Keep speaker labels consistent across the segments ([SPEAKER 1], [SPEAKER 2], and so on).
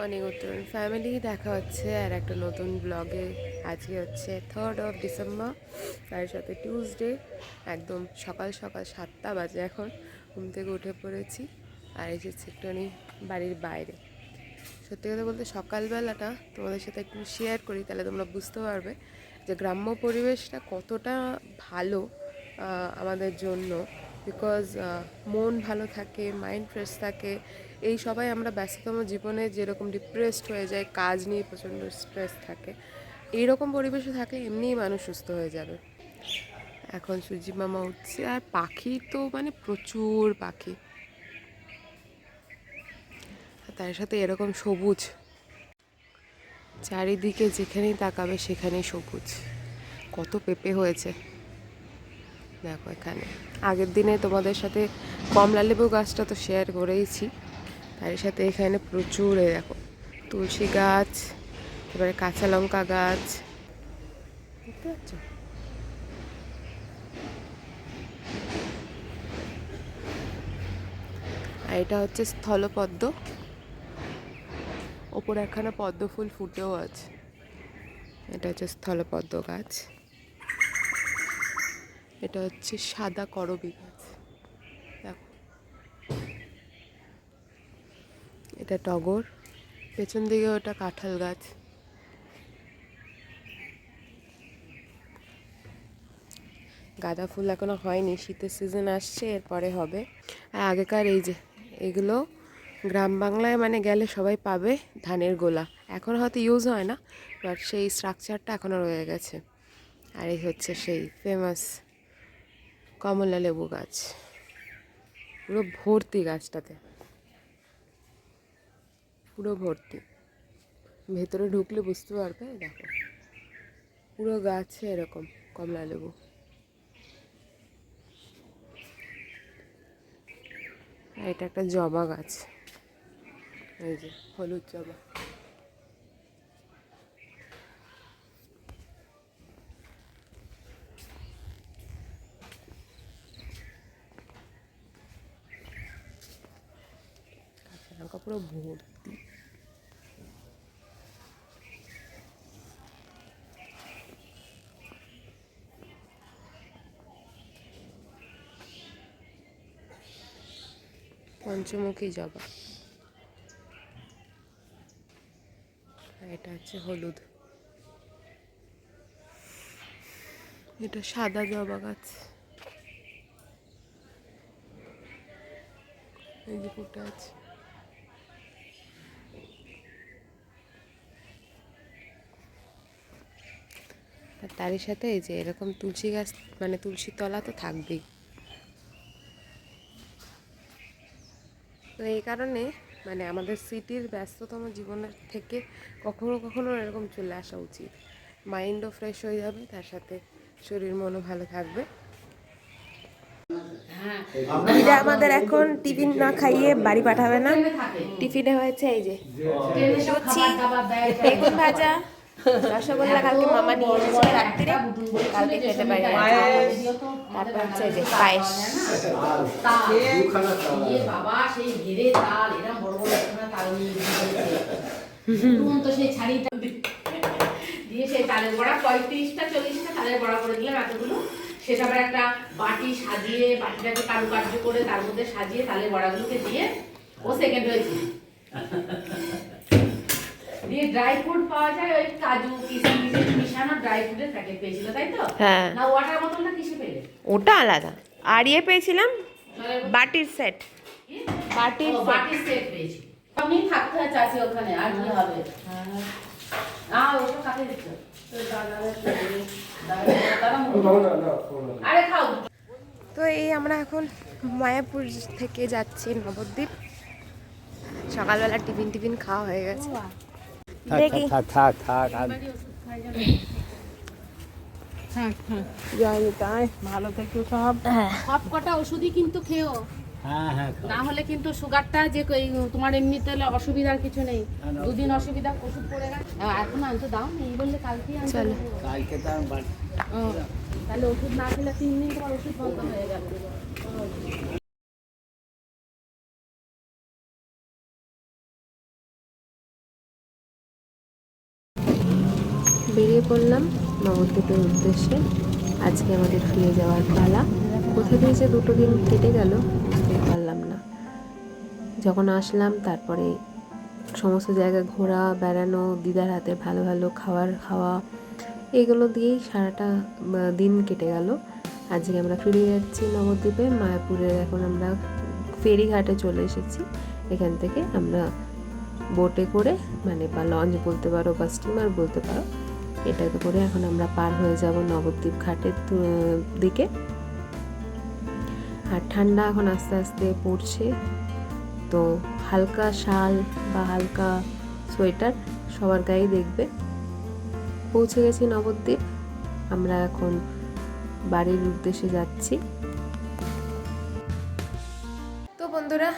[SPEAKER 1] Morning উত্তরণ family দেখা হচ্ছে আর একটা নতুন ব্লগে আজকে হচ্ছে থার্ড অফ ডিসেম্বর তার সাথে টিউসডে একদম সকাল সকাল সাতটা বাজে এখন, ঘুম থেকে উঠে পড়েছি। আর এসেছি একটুখানি বাড়ির বাইরে। সত্যি কথা বলতে সকালবেলাটা তোমাদের সাথে একটু শেয়ার করি, তাহলে তোমরা বুঝতে পারবে যে গ্রাম্য পরিবেশটা কতটা ভালো আমাদের জন্য। বিকজ মন ভালো থাকে মাইন্ড ফ্রেশ থাকে এই সবাই আমরা ব্যস্ততম জীবনে যেরকম ডিপ্রেসড হয়ে যায়, কাজ নিয়ে প্রচণ্ড স্ট্রেস থাকে, এইরকম পরিবেশে থাকলে এমনিই মানুষ সুস্থ হয়ে যাবে। এখন সূর্যি মামা উঠছে, আর পাখি তো মানে প্রচুর পাখি। তার সাথে এরকম সবুজ। চারিদিকে যেখানেই তাকাবে সেখানেই সবুজ। কত পেঁপে হয়েছে। দেখো এখানে। আগের দিনে তোমাদের সাথে কমলা লেবু গাছটা তো শেয়ার করেইছি। তার সাথে এখানে প্রচুর দেখো, তুলসী গাছ, এবারে কাঁচা লঙ্কা গাছ। দেখতে পাচ্ছ? আর এটা হচ্ছে স্থলপদ্ম। ওপরে একখানা পদ্ম ফুল ফুটেও আছে। এটা হচ্ছে স্থলপদ্ম গাছ। এটা হচ্ছে সাদা করবি গাছ দেখো এটা টগর, পেছন দিকে ওটা কাঁঠাল গাছ। গাঁদা ফুল এখনও হয়নি, শীতের সিজন আসছে, এরপরে হবে। আর আগেকার এই যে, এগুলো গ্রাম বাংলায় মানে গেলে সবাই পাবে ধানের গোলা। এখন হয়তো ইউজ হয় না বাট সেই স্ট্রাকচারটা এখনও রয়ে গেছে। আর এই হচ্ছে সেই ফেমাস কমলা লেবু গাছ। পুরো ভর্তি গাছটাতে। পুরো ভর্তি। ভেতরে ঢুকলে বুঝতে পারবে, দেখো। পুরো গাছে এরকম কমলা লেবু। এটা একটা জবা গাছ। এই যে, হলুদ জবা। পুরো ভর্তি। পঞ্চমুখী জবা। এটা হচ্ছে হলুদ। এটা সাদা জবা গাছ। এই যে ফুটে আছে। তারই সাথে এই যে এরকম তুলসী গাছ মানে তুলসী তলা তো থাকবেই। তো এই কারণে মানে আমাদের সিটির ব্যস্ততম জীবনের থেকে কখনো কখনো এরকম চলে আসা উচিত। মাইন্ডও ফ্রেশ হয়ে যাবে তার সাথে শরীর মনও ভালো থাকবে। দিদা আমাদের এখন টিফিন না খাইয়ে বাড়ি পাঠাবে না। টিফিনে হয়েছে এই যে বেগুন ভাজা রসগোল্লা কালকে মামা নিয়ে এসেছিল রাত্রিরে কালকে খেতে পারি তারপর হচ্ছে যে পায়েস।
[SPEAKER 2] দিয়ে সেই তালের বড়া, পঁয়ত্রিশটা, চল্লিশটা তালের বড়া করে দিলাম এতগুলো। সেটা আবার একটা বাটি সাজিয়ে, বাটিটাকে কারুকার্য করে তার মধ্যে সাজিয়ে তালের বড়াগুলোকে দিয়ে ও সেকেন্ড হয়েছে। দিয়ে ড্রাই ফ্রুট পাওয়া যায় ওই কাজু কিশমিশ মিশানো ড্রাই ফ্রুটের প্যাকেট পেয়েছিল তাই তো?
[SPEAKER 1] হ্যাঁ।
[SPEAKER 2] না ওয়াটার বোতলটা কিসে পেলে?
[SPEAKER 1] ওটা আলাদা। আর ইয়ে পেয়েছিলাম? বাটির সেট বাটির সেট
[SPEAKER 2] বাটির সেট পেয়েছি। আমি থাকতে হয় চাচি ওখানে আর কি হবে? আ ওটা কাকে দিচ্ছ? আরে খাও।
[SPEAKER 1] তো এই আমরা এখন মায়াপুর থেকে যাচ্ছি নবদ্বীপ। সকালবেলা টিফিন টিফিন খাওয়া হয়ে গেছে। দেখি
[SPEAKER 3] থাক থাক থাক আর
[SPEAKER 4] জয় তাই? ভালো থেকো সব।
[SPEAKER 1] হ্যাঁ।
[SPEAKER 2] সব কটা ওষুধই কিন্তু খেও।
[SPEAKER 3] হ্যাঁ হ্যাঁ
[SPEAKER 2] না হলে কিন্তু সুগারটা যে তোমার এমনিতে অসুবিধার কিছু নেই। দুদিন অসুবিধা ওষুধ পড়ে গেছে। এখন আনতে দাও এই বললে কালকেই আনতে।
[SPEAKER 3] কালকে
[SPEAKER 2] তাহলে ওষুধ না খেলে তিন দিন তোমার ওষুধ বন্ধ হয়ে যাবে
[SPEAKER 5] করলাম নবদ্বীপের উদ্দেশ্যে। আজকে আমাদের ফিরে যাওয়ার পালা। কোথা দিয়ে যে দুটো দিন কেটে গেল বুঝতেই পারলাম না। যখন আসলাম, তারপরে সমস্ত জায়গা ঘোরা, বেড়ানো, দিদার হাতে ভালো ভালো খাবার খাওয়া, এগুলো দিয়েই সারাটা দিন কেটে গেল। আজকে আমরা ফিরে যাচ্ছি নবদ্বীপে। মায়াপুরের এখন আমরা ফেরিঘাটে চলে এসেছি। এখান থেকে আমরা বোটে করে মানে বা লঞ্চ বলতে পারো বা স্টিমার বলতে পারো এটাতে করে এখন আমরা পার হয়ে যাব নবদ্বীপ ঘাটের দিকে। আর ঠান্ডা এখন আস্তে আস্তে পড়ছে। তো হালকা শাল বা হালকা সোয়েটার সবার গায়ে দেখবে। পৌঁছে গেছি নবদ্বীপ। আমরা এখন বাড়ির উদ্দেশ্যে যাচ্ছি। তো বন্ধুরা,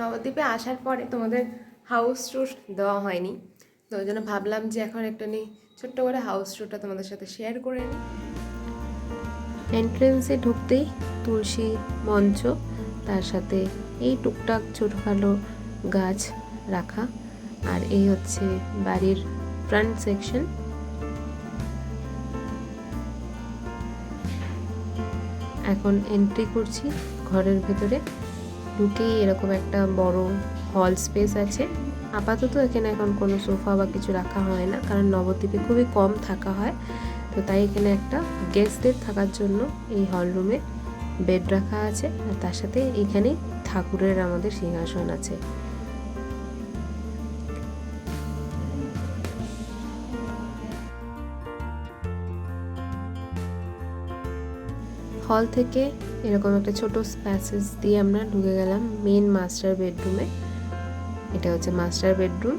[SPEAKER 5] নবদ্বীপে আসার পরে তোমাদের হাউস ট্যুর দেওয়া হয়নি। তো ওই জন্য ভাবলাম যে এখন একটা নিই ছোট্ট করে হাউস ট্যুরটা তোমাদের সাথে শেয়ার করে এন্ট্রেন্সে ঢুকতেই তুলসী মঞ্চ, তার সাথে এই টুকটাক ছোটোখাটো গাছ রাখা। আর এই হচ্ছে বাড়ির ফ্রন্ট সেকশন এখন এন্ট্রি করছি ঘরের ভেতরে। ঢুকেই এরকম একটা বড় হল স্পেস আছে। আপাতত এখানে এখন কোনো সোফা বা কিছু রাখা হয় না, কারণ নবদ্বীপে খুবই কম থাকা হয়। তো তাই এখানে একটা গেস্টদের থাকার জন্য এই হল রুমে বেড রাখা আছে, আর তার সাথে এখানে ঠাকুরের আমাদের সিংহাসন আছে। হল থেকে এরকম একটা ছোট প্যাসেজ দিয়ে আমরা ঢুকে গেলাম মেন মাস্টার বেডরুমে এটা হচ্ছে মাস্টার বেডরুম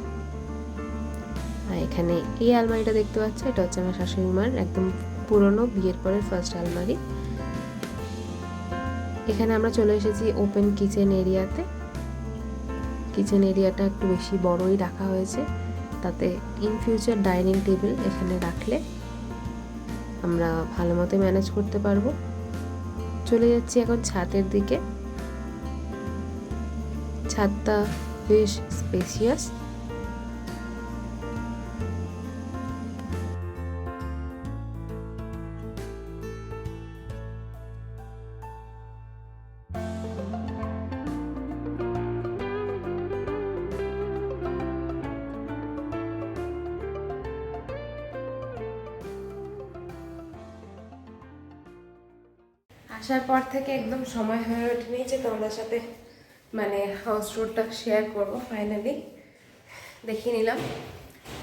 [SPEAKER 5] আর এখানে এই আলমারিটা দেখতে পাচ্ছ, এটা হচ্ছে আমার শাশুড়ি মার একদম পুরনো বিয়ের পরের ফার্স্ট আলমারি। এখানে আমরা চলে এসেছি ওপেন কিচেন এরিয়াতে কিচেন এরিয়াটা একটু বেশি বড়ই রাখা হয়েছে। তাতে ইন ফিউচার ডাইনিং টেবিল এখানে রাখলে আমরা ভালো মতো ম্যানেজ করতে পারব। চলে যাচ্ছি এখন ছাদের দিকে। ছাদটা বেশ স্পেসিয়াস আসার পর থেকে একদম সময় হয়ে ওঠেনি যে তোমাদের সাথে মানে হাউস ট্যুরটা শেয়ার করব ফাইনালি দেখিয়ে নিলাম।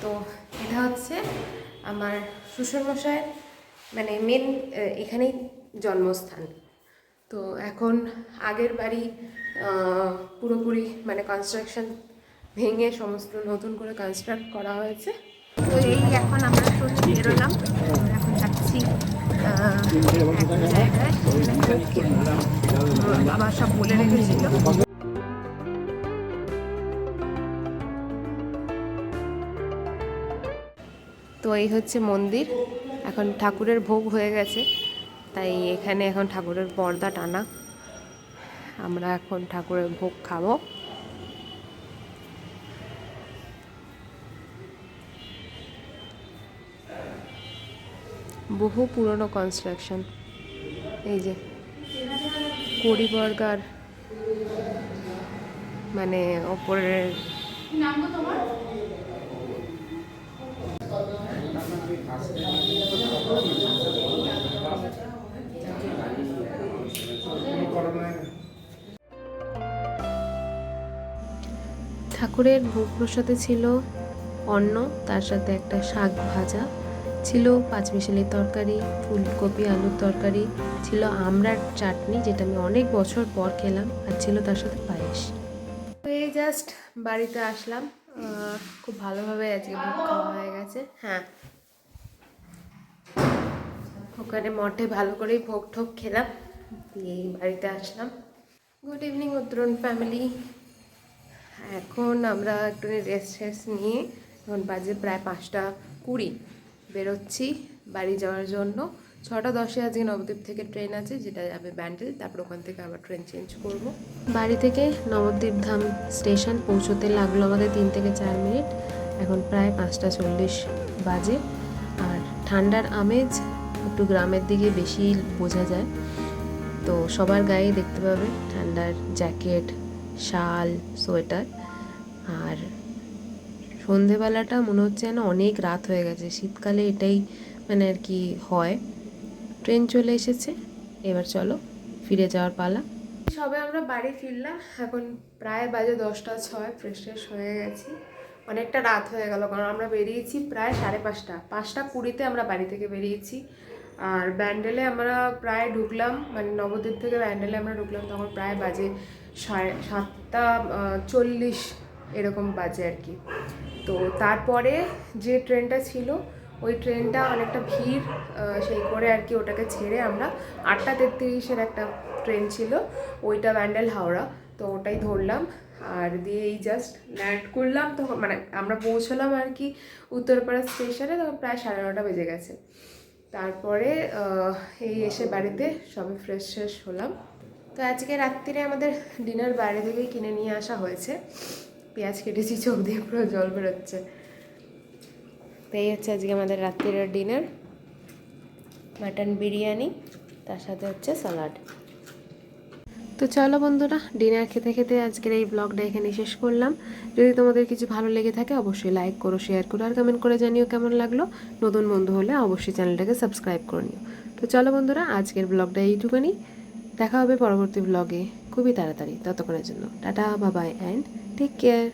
[SPEAKER 5] তো এটা হচ্ছে আমার শ্বশুরমশাইয়ের মানে মেন এখানেই জন্মস্থান। তো এখন আগের বাড়ি পুরোপুরি মানে কনস্ট্রাকশন ভেঙে সমস্ত নতুন করে কনস্ট্রাক্ট করা হয়েছে। তো এই এখন আমরা সোজা বেরোলাম। এখন যাচ্ছি বাবা সব বলে রেখেছিল। তো এই হচ্ছে মন্দির। এখন ঠাকুরের ভোগ হয়ে গেছে, তাই এখানে এখন ঠাকুরের পর্দা টানা। আমরা এখন ঠাকুরের ভোগ খাব। বহু পুরনো কনস্ট্রাকশন এই যে কড়িবর্গার মানে ওপরের ঠাকুরের ভোগ প্রসাদে ছিল অন্ন, তার সাথে একটা শাক ভাজা, ছিল পাঁচমিশালি তরকারি, ফুলকপি, আলুর তরকারি, ছিল আমড়ার চাটনি, যেটা আমি অনেক বছর পর খেলাম, আর ছিল তার সাথে পায়েস। তো এই জাস্ট বাড়িতে আসলাম খুব ভালোভাবে আজকে ভোগ খাওয়া হয়ে গেছে। হ্যাঁ। ওখানে মঠে ভালো করেই ভোগ ঠোক খেলাম দিয়ে বাড়িতে আসলাম। গুড ইভিনিং উত্তরণ ফ্যামিলি এখন আমরা একটু রেস্ট টেস্ট নিয়ে এখন বাজে প্রায় পাঁচটা কুড়ি। বেরোচ্ছি বাড়ি যাওয়ার জন্য। ছটা দশে আজকে নবদ্বীপ থেকে ট্রেন আছে, যেটা যাবে ব্যান্ডেল, তারপর ওখান থেকে আবার ট্রেন চেঞ্জ করব। বাড়ি থেকে নবদ্বীপ ধাম স্টেশন পৌঁছতে লাগল আমাদের তিন থেকে চার মিনিট। এখন প্রায় পাঁচটা চল্লিশ বাজে। আর
[SPEAKER 1] ঠান্ডার আমেজ একটু গ্রামের দিকে বেশি বোঝা যায়। তো সবার গায়ে দেখতে পাবে ঠান্ডার জ্যাকেট শাল, সোয়েটার। আর সন্ধেবেলাটা মনে হচ্ছে যেন অনেক রাত হয়ে গেছে। শীতকালে এটাই মানে আর কি হয়। ট্রেন চলে এসেছে। এবার চলো ফিরে যাওয়ার পালা। সবে আমরা বাড়ি ফিরলাম। এখন প্রায় বাজে দশটা ছয় ফ্রেশ ফ্রেশ হয়ে গেছি। অনেকটা রাত হয়ে গেল, কারণ আমরা বেরিয়েছি প্রায় সাড়ে পাঁচটা। পাঁচটা কুড়িতে আমরা বাড়ি থেকে বেরিয়েছি। আর ব্যান্ডেলে আমরা প্রায় ঢুকলাম মানে নবদ্বীপ থেকে ব্যান্ডেলে আমরা ঢুকলাম, তখন প্রায় বাজে সাড়ে সাতটা চল্লিশ এরকম বাজে আর কি। তো তারপরে যে ট্রেনটা ছিল, ওই ট্রেনটা অনেকটা ভিড় সেই করে আর কি ওটাকে ছেড়ে আমরা আটটা তেত্রিশের একটা ট্রেন ছিল, ওইটা ব্যান্ডেল হাওড়া। তো ওটাই ধরলাম আর দিয়ে এই জাস্ট ল্যান্ড করলাম। তখন মানে আমরা পৌঁছলাম আর কি উত্তরপাড়া স্টেশনে তখন প্রায় সাড়ে নটা বেজে গেছে। তারপরে এই এসে বাড়িতে সবে ফ্রেশ ফ্রেশ হলাম। তো আজকে রাত্রিরে আমাদের ডিনার বাইরে থেকেই কিনে নিয়ে আসা হয়েছে। পেঁয়াজ কেটেছি, চোখ দিয়ে পুরো জল বেরোচ্ছে। তো এই হচ্ছে আজকে আমাদের রাত্রিরের ডিনার মাটন বিরিয়ানি, তার সাথে হচ্ছে স্যালাড তো চলো বন্ধুরা ডিনার খেতে খেতে আজকের এই ব্লগটা এখানে শেষ করলাম। যদি তোমাদের কিছু ভালো লেগে থাকে, অবশ্যই লাইক করো শেয়ার করো, আর কমেন্ট করে জানিও কেমন লাগল। নতুন বন্ধু হলে অবশ্যই চ্যানেলটাকে সাবস্ক্রাইব করে নিও। তো চলো বন্ধুরা, আজকের ব্লগটা এইটুকুনি। দেখা হবে পরবর্তী ব্লগে খুবই তাড়াতাড়ি। ততক্ষণের জন্য টাটা বাবাই অ্যান্ড টেক কেয়ার